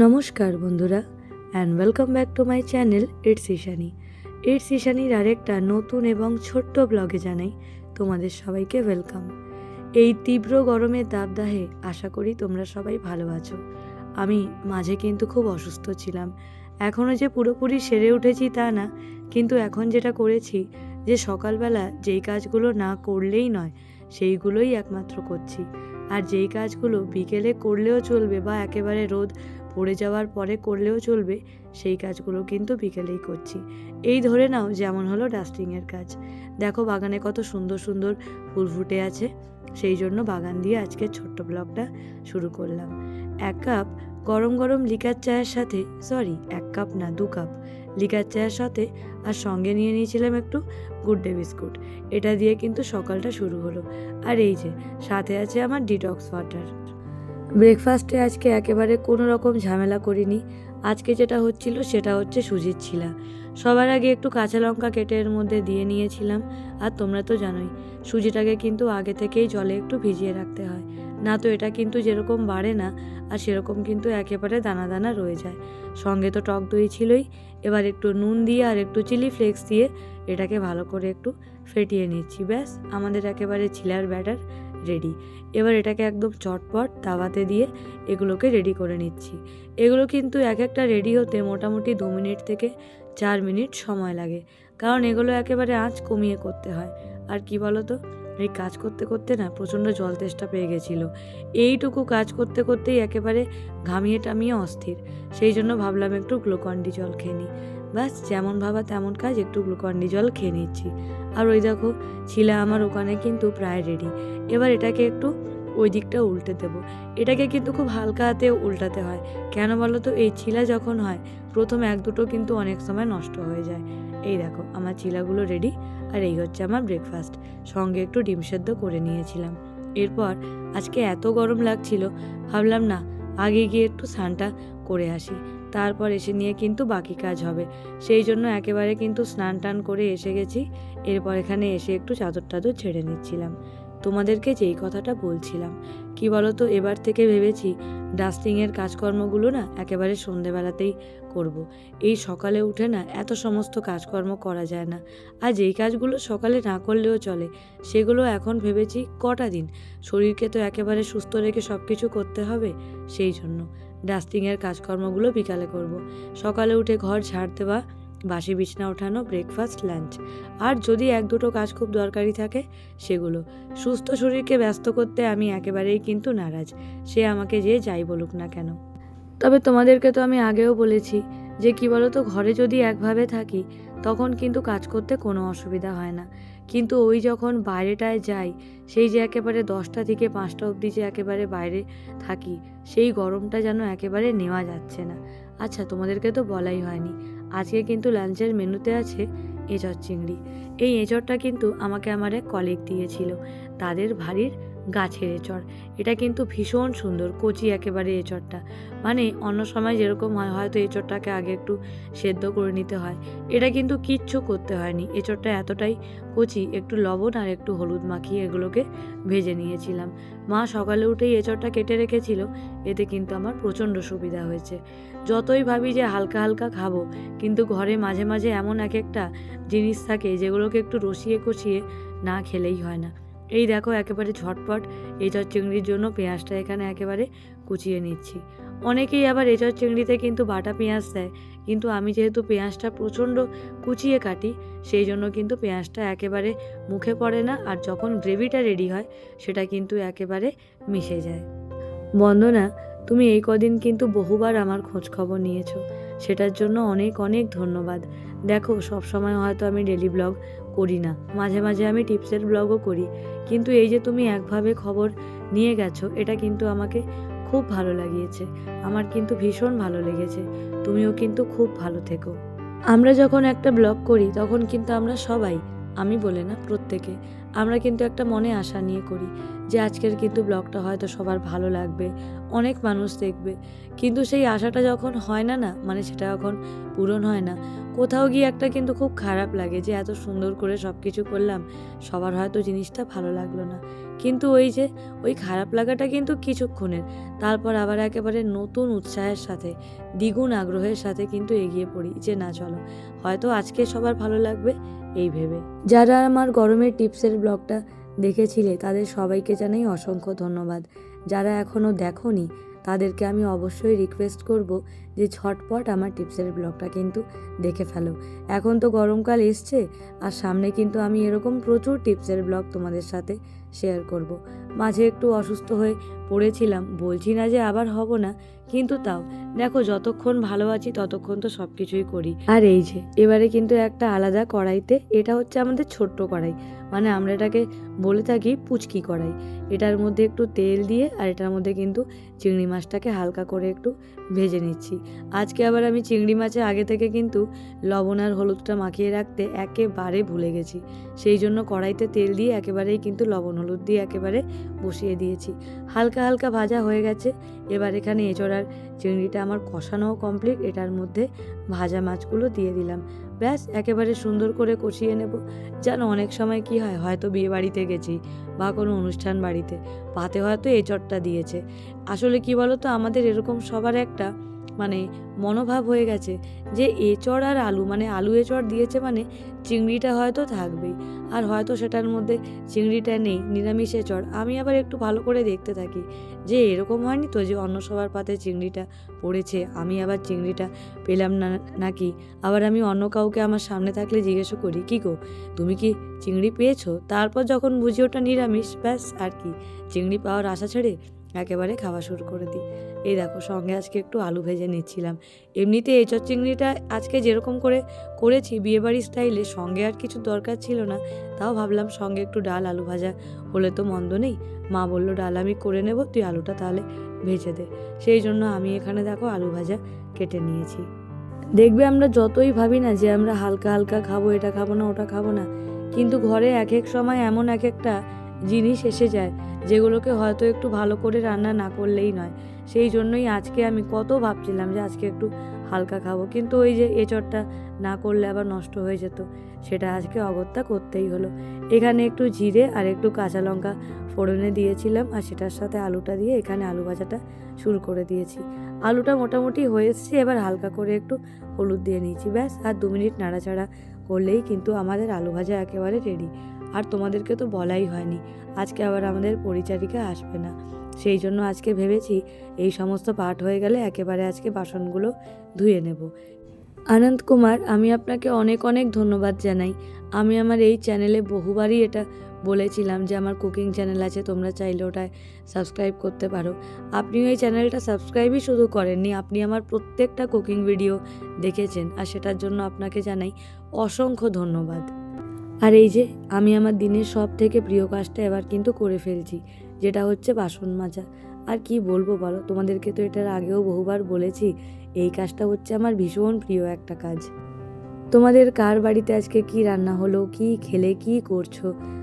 নমস্কার বন্ধুরা and welcome back to my channel it's Ishani it's ইশানির আরেকটা নতুন এবং ছোট্ট ব্লগে জানাই তোমাদের সবাইকে ওয়েলকাম এই তীব্র গরমের দাবদাহে আশা করি তোমরা সবাই ভালো আছো। আমি মাঝে কিন্তু খুব অসুস্থ ছিলাম। এখনও যে পুরোপুরি সেরে উঠেছি তা না, কিন্তু এখন যেটা করেছি, যে সকালবেলা যেই কাজগুলো না করলেই নয়, সেইগুলোই একমাত্র করছি। আর যেই কাজগুলো বিকেলে করলেও চলবে বা একেবারে রোদ পড়ে যাওয়ার পরে করলেও চলবে, সেই কাজগুলো কিন্তু বিকেলেই করছি। এই ধরে নাও যেমন হলো ডাস্টিংয়ের কাজ। দেখো বাগানে কত সুন্দর সুন্দর ফুল ফুটে আছে, সেই জন্য বাগান দিয়ে আজকে ছোট্ট ব্লগটা শুরু করলাম। এক কাপ গরম গরম লিকার চায়ের সাথে, সরি, এক কাপ না, দু কাপ লিকার চায়ের সাথে আর সঙ্গে নিয়ে নিয়েছিলাম একটু গুড ডে বিস্কুট। এটা দিয়ে কিন্তু সকালটা শুরু হলো। আর এই যে, সাথে আছে আমার ডিটক্স ওয়াটার। ব্রেকফাস্টে আজকে একেবারে কোনো রকম ঝামেলা করিনি। আজকে যেটা হচ্ছিল সেটা হচ্ছে সুজির ছিলা। সবার আগে একটু কাঁচা লঙ্কা কেটে এর মধ্যে দিয়ে নিয়েছিলাম। আর তোমরা তো জানোই, সুজিটাকে কিন্তু আগে থেকেই জলে একটু ভিজিয়ে রাখতে হয়। না তো এটা কিন্তু যেরকম বাড়ে না, আর সেরকম কিন্তু একেবারে দানা দানা রয়ে যায়। সঙ্গে তো টক দই ছিলই। এবার একটু নুন দিয়ে আর একটু চিলি ফ্লেক্স দিয়ে এটাকে ভালো করে একটু ফেটিয়ে নিচ্ছি। ব্যাস, আমাদের একেবারে ছিলার ব্যাটার। রেডি এবার এটাকে একদম চটপট তাওয়াতে দিয়ে এগুলোকে রেডি করে নিচ্ছি। এগুলো কিন্তু এক একটা রেডি হতে মোটামুটি দু মিনিট থেকে চার মিনিট সময় লাগে। কারণ এগুলো একেবারে আঁচ কমিয়ে করতে হয়। আর কি বলো তো এই কাজ করতে করতে না প্রচণ্ড জল তেষ্টা পেয়ে গেছিল। এইটুকু কাজ করতে করতেই একেবারে ঘামিয়ে টামিয়ে অস্থির। সেই জন্য ভাবলাম একটু গ্লুকন্ডি জল খেয়ে নিই। ব্যাস, যেমন ভাবা তেমন কাজ, একটু গ্লুকন্ডি জল খেয়ে নিচ্ছি। আর ওই দেখো, ছিলা আমার ওখানে কিন্তু প্রায় রেডি এবার এটাকে একটু ওই দিকটা উল্টে দেবো। এটাকে কিন্তু খুব হালকা হাতে উল্টাতে হয়। কেন বলো তো, এই চিলা যখন হয়, প্রথম এক দুটো কিন্তু অনেক সময় নষ্ট হয়ে যায়। এই দেখো, আমার চিলাগুলো রেডি আর এই হচ্ছে আমার ব্রেকফাস্ট সঙ্গে একটু ডিম সেদ্ধ করে নিয়েছিলাম। এরপর আজকে এত গরম লাগছিল, ভাবলাম না, আগে গিয়ে একটু স্নানটা করে আসি। তারপর এসে নিয়ে কিন্তু বাকি কাজ হবে। সেই জন্য একেবারে কিন্তু স্নান টান করে এসে গেছি। এরপর এখানে এসে একটু চাদর টাদর ছেড়ে নিচ্ছিলাম। তোমাদেরকে যেই কথাটা বলছিলাম, কি বলো তো এবার থেকে ভেবেছি ডাস্টিংয়ের কাজকর্মগুলো না একেবারে সন্ধেবেলাতেই করব। এই সকালে উঠে না এত সমস্ত কাজকর্ম করা যায় না। আর যেই কাজগুলো সকালে না করলেও চলে, সেগুলো এখন ভেবেছি কটা দিন? শরীরকে তো একেবারে সুস্থ রেখে সব কিছু করতে হবে, সেই জন্য। ডাস্টিংয়ের কাজকর্মগুলো বিকালে করব। সকালে উঠে ঘর ঝাড় দেওয়া, বাসি বিছনা ওঠানো ব্রেকফাস্ট লাঞ্চ আর যদি এক দুটো কাজ খুব দরকারি থাকে, সেগুলো। সুস্থ শরীরকে ব্যস্ত করতে আমি একেবারেই কিন্তু নারাজ। সে আমাকে যে যাই বলুক না কেন। তবে তোমাদেরকে তো আমি আগেও বলেছি যে কি বলো তো ঘরে যদি একভাবে থাকি তখন কিন্তু কাজ করতে কোনো অসুবিধা হয় না। কিন্তু ওই যখন বাইরেটায় যাই, সেই যে একেবারে দশটা থেকে পাঁচটা অবধি যে একেবারে বাইরে থাকি, সেই গরমটা যেন একেবারে নেওয়া যাচ্ছে না। আচ্ছা তোমাদেরকে তো বলাই হয়নি। আজকে কিন্তু লাঞ্চের মেনুতে আছে এঁচড় চিংড়ি। এই এঁচড়টা কিন্তু আমাকে আমার এক কলিগ দিয়েছিল। তাদের ভারীর গাছের এঁচড়। এটা কিন্তু ভীষণ সুন্দর, কচি একেবারে এঁচড়টা। মানে অন্য সময় যেরকম হয়, হয়তো এঁচড়টাকে আগে একটু সেদ্ধ করে নিতে হয়। এটা কিন্তু কিচ্ছু করতে হয়নি। এঁচড়টা এতটাই কচি, একটু লবণ আর একটু হলুদ মাখিয়ে এগুলোকে ভেজে নিয়েছিলাম। মা সকালে উঠেই এঁচড়টা কেটে রেখেছিল। এতে কিন্তু আমার প্রচণ্ড সুবিধা হয়েছে। যতই ভাবি যে হালকা হালকা খাব, কিন্তু ঘরে মাঝে মাঝে এমন এক একটা জিনিস থাকে যেগুলোকে একটু রসিয়ে কষিয়ে না খেলেই হয় না। এই দেখো একেবারে ঝটপট এঁচড় চিংড়ির জন্য পেঁয়াজটা এখানে একেবারে কুচিয়ে নিচ্ছি। অনেকেই আবার এঁচড় চিংড়িতে কিন্তু বাটা পেঁয়াজ দেয়, কিন্তু আমি যেহেতু পেঁয়াজটা প্রচণ্ড কুচিয়ে কাটি, সেই জন্য কিন্তু পেঁয়াজটা একেবারে মুখে পড়ে না আর যখন গ্রেভিটা রেডি হয়, সেটা কিন্তু একেবারে মিশে যায়। বন্দনা তুমি এই কদিন কিন্তু বহুবার আমার খোঁজ খবর নিয়েছো। সেটার জন্য অনেক অনেক ধন্যবাদ। দেখো সব সময় হয়তো আমি ডেলি ব্লগ করি না। মাঝে মাঝে আমি টিপসের ব্লগও করি। কিন্তু এই যে তুমি একভাবে খবর নিয়ে গেছো, এটা কিন্তু আমাকে খুব ভালো লাগিয়েছে। আমার কিন্তু ভীষণ ভালো লেগেছে। তুমিও কিন্তু খুব ভালো থেকো। আমরা যখন একটা ব্লগ করি, তখন কিন্তু আমরা সবাই, আমি বলে না, প্রত্যেকে আমরা কিন্তু একটা মনে আশা নিয়ে করি যে আজকের কিন্তু ব্লগটা হয়তো সবার ভালো লাগবে, অনেক মানুষ দেখবে। কিন্তু সেই আশাটা যখন হয় না না মানে সেটা যখন পূরণ হয় না, কোথাও গিয়ে একটা কিন্তু খুব খারাপ লাগে যে এত সুন্দর করে সব কিছু করলাম, সবার হয়তো জিনিসটা ভালো লাগল না। কিন্তু ওই যে, ওই খারাপ লাগাটা কিন্তু কিছুক্ষণের। তারপর আবার একেবারে নতুন উৎসাহের সাথে, দ্বিগুণ আগ্রহের সাথে কিন্তু এগিয়ে পড়ি যে, না, চলো। হয়তো আজকে সবার ভালো লাগবে এই ভেবে। যারা আমার গরমের টিপসের ব্লগটা দেখেছিলে, তাদের সবাইকে জানাই অসংখ্য ধন্যবাদ। যারা এখনও দেখোনি, তাদেরকে আমি অবশ্যই রিকোয়েস্ট করব যে ঝটপট আমার টিপসের ব্লগটা কিন্তু দেখে ফেলো। এখন তো গরমকাল এসছে, আর সামনে কিন্তু আমি এরকম প্রচুর টিপসের ব্লগ তোমাদের সাথে শেয়ার করব। মাঝে একটু অসুস্থ হয়ে পড়েছিলাম, বলছি না যে আবার হব না, কিন্তু তাও। দেখো, যতক্ষণ ভালো আছি ততক্ষণ তো সব কিছুই করি। আর এই যে, এবারে কিন্তু একটা আলাদা কড়াইতে, এটা হচ্ছে আমাদের ছোট্ট কড়াই। মানে আমরা এটাকে বলে থাকি পুচকি কড়াই। এটার মধ্যে একটু তেল দিয়ে, আর এটার মধ্যে কিন্তু চিংড়ি মাছটাকে হালকা করে একটু ভেজে নিচ্ছি। আজকে আবার আমি চিংড়ি মাছে আগে থেকে কিন্তু লবণ আর হলুদটা মাখিয়ে রাখতে একেবারে ভুলে গেছি। সেই জন্য কড়াইতে তেল দিয়ে একেবারেই কিন্তু লবণ হলুদ দিয়ে একেবারে বসিয়ে দিয়েছি। হালকা হালকা ভাজা হয়ে গেছে। এবার এখানে এঁচড়ার চিংড়িটা আমার কষানোও কমপ্লিট। এটার মধ্যে ভাজা মাছগুলো দিয়ে দিলাম। ব্যাস, একেবারে সুন্দর করে কষিয়ে নেব। যেন অনেক সময় কি হয়, হয়তো বিয়ে বাড়িতে গেছি বা কোনো অনুষ্ঠান বাড়িতে। পাতে হয়তো এঁচড়টা দিয়েছে। আসলে কি বলো তো আমাদের এরকম সবার একটা মানে মনোভাব হয়ে গেছে যে এঁচড় আর আলু মানে আলু এঁচড় দিয়েছে মানে চিংড়িটা হয়তো থাকবেই। আর হয়তো সেটার মধ্যে চিংড়িটা নেই, নিরামিষ এঁচড়। আমি আবার একটু ভালো করে দেখতে থাকি যে এরকম হয়নি তো যে অন্য সবার পাতে চিংড়িটা পড়েছে, আমি আবার চিংড়িটা পেলাম না নাকি? আবার আমি অন্য কাউকে আমার সামনে থাকলে জিজ্ঞেসও করি, কী গো, তুমি কি চিংড়ি পেয়েছ? তারপর যখন বুঝি ওটা নিরামিষ, ব্যাস আর কি। চিংড়ি পাওয়ার আশা ছেড়ে একেবারে খাওয়া শুরু করে দিই। এই দেখো, সঙ্গে আজকে একটু আলু ভেজে নিচ্ছিলাম। এমনিতে এঁচড় চিংড়িটা আজকে যেরকম করে করেছি, বিয়েবাড়ি স্টাইলে সঙ্গে আর কিছু দরকার ছিল না। তাও ভাবলাম সঙ্গে একটু ডাল, আলু ভাজা হলে তো মন্দ নেই। মা বলল, ডাল আমি করে নেব, তুই আলুটা তাহলে ভেজে দে। সেই জন্য আমি এখানে দেখো আলু ভাজা কেটে নিয়েছি। দেখবে আমরা যতই ভাবি না যে আমরা হালকা হালকা খাব, এটা খাব না, ওটা খাব না, কিন্তু ঘরে এক এক সময় এমন এক একটা জিনিস এসে যায়। যেগুলোকে হয়তো একটু ভালো করে রান্না না করলেই নয়। সেই জন্যই আজকে আমি কত ভাবছিলাম যে আজকে একটু হালকা খাব। কিন্তু ওই যে এঁচড়টা না করলে আবার নষ্ট হয়ে যেত, সেটা আজকে অগত্যা করতেই হলো। এখানে একটু জিরে আর একটু কাঁচা লঙ্কা ফোড়নে দিয়েছিলাম আর সেটার সাথে আলুটা দিয়ে এখানে আলু ভাজাটা শুরু করে দিয়েছি। আলুটা মোটামুটি হয়ে এসছে, এবার হালকা করে একটু হলুদ দিয়ে নিয়েছি, ব্যাস। আর দু মিনিট নাড়াচাড়া করলেই কিন্তু আমাদের আলু ভাজা একেবারে রেডি আর তোমাদেরকে তো বলাই হয়নি। আজকে আবার আমাদের পরিচারিকা আসবে না। সেই জন্য আজকে ভেবেছি এই সমস্ত পাঠ হয়ে গেলে একেবারে আজকে বাসনগুলো ধুয়ে নেব। আনন্দ কুমার, আমি আপনাকে অনেক অনেক ধন্যবাদ জানাই। আমি আমার এই চ্যানেলে বহুবারই এটা বলেছিলাম যে আমার কুকিং চ্যানেল আছে, তোমরা চাইলে ওটায় সাবস্ক্রাইব করতে পারো। আপনিও এই চ্যানেলটা সাবস্ক্রাইবই শুধু করেননি, আপনি আমার প্রত্যেকটা কুকিং ভিডিও দেখেছেন। আর সেটার জন্য আপনাকে জানাই অসংখ্য ধন্যবাদ। আর এই যে, আমি আমার দিনের সব থেকে প্রিয় কাজটা এবার কিন্তু করে ফেলছি, যেটা হচ্ছে বাসন মাজা। আর কি বলব বলো, তোমাদেরকে তো এটার আগেও বহুবার বলেছি, এই কাজটা হচ্ছে আমার ভীষণ প্রিয় একটা কাজ। তোমাদের কার বাড়িতে আজকে কি রান্না হলো, কি খেলে, কি করছ,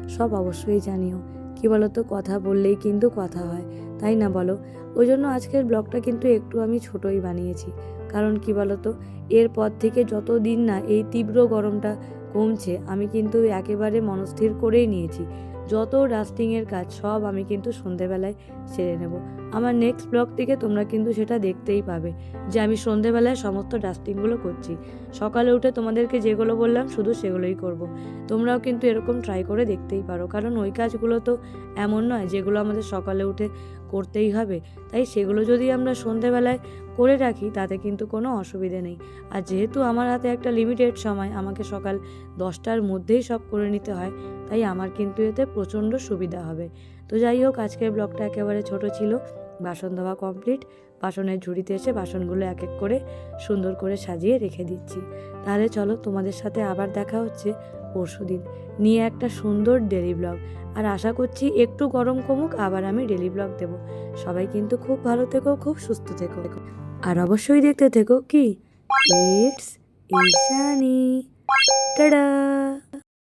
সব অবশ্যই জানিও। কি বলো তো কথা বললেই কিন্তু কথা হয়, তাই না বলো? ওই জন্য আজকের ব্লগটা কিন্তু একটু আমি ছোটই বানিয়েছি। কারণ কি বলো তো এরপর থেকে যত দিন না এই তীব্র গরমটা কমছে, আমি কিন্তু একেবারে মনস্থির করেই নিয়েছি। যত ডাস্টিংয়ের কাজ, সব আমি কিন্তু সন্ধেবেলায় সেরে নেব। আমার নেক্সট ব্লগ থেকে তোমরা কিন্তু সেটা দেখতেই পাবে যে আমি সন্ধেবেলায় সমস্ত ডাস্টিংগুলো করছি। সকালে উঠে তোমাদেরকে যেগুলো বললাম, শুধু সেগুলোই করব। তোমরাও কিন্তু এরকম ট্রাই করে দেখতেই পারো, কারণ ওই কাজগুলো তো এমন নয় যেগুলো আমাদের সকালে উঠে করতেই হবে। তাই সেগুলো যদি আমরা সন্ধেবেলায় করে রাখি, তাতে কিন্তু কোনো অসুবিধে নেই। আর যেহেতু আমার হাতে একটা লিমিটেড সময়, আমাকে সকাল দশটার মধ্যেই সব করে নিতে হয়, তাই আমার কিন্তু এতে প্রচণ্ড সুবিধা হবে। তো যাই হোক, আজকের ব্লগটা একেবারে ছোট ছিল। বাসন ধোয়া কমপ্লিট বাসনের ঝুড়িতে এসে বাসনগুলো এক এক করে সুন্দর করে সাজিয়ে রেখে দিচ্ছি। তাহলে চলো তোমাদের সাথে আবার দেখা হচ্ছে। পরশু দিন নিয়ে একটা সুন্দর ডেলি ব্লগ আর আশা করছি একটু গরম কমুক, আবার আমি ডেলি ব্লগ দেব। সবাই কিন্তু খুব ভালো থেকো, খুব সুস্থ থেকো। আর অবশ্যই দেখতে থেকো কি? It's Ishani ta-da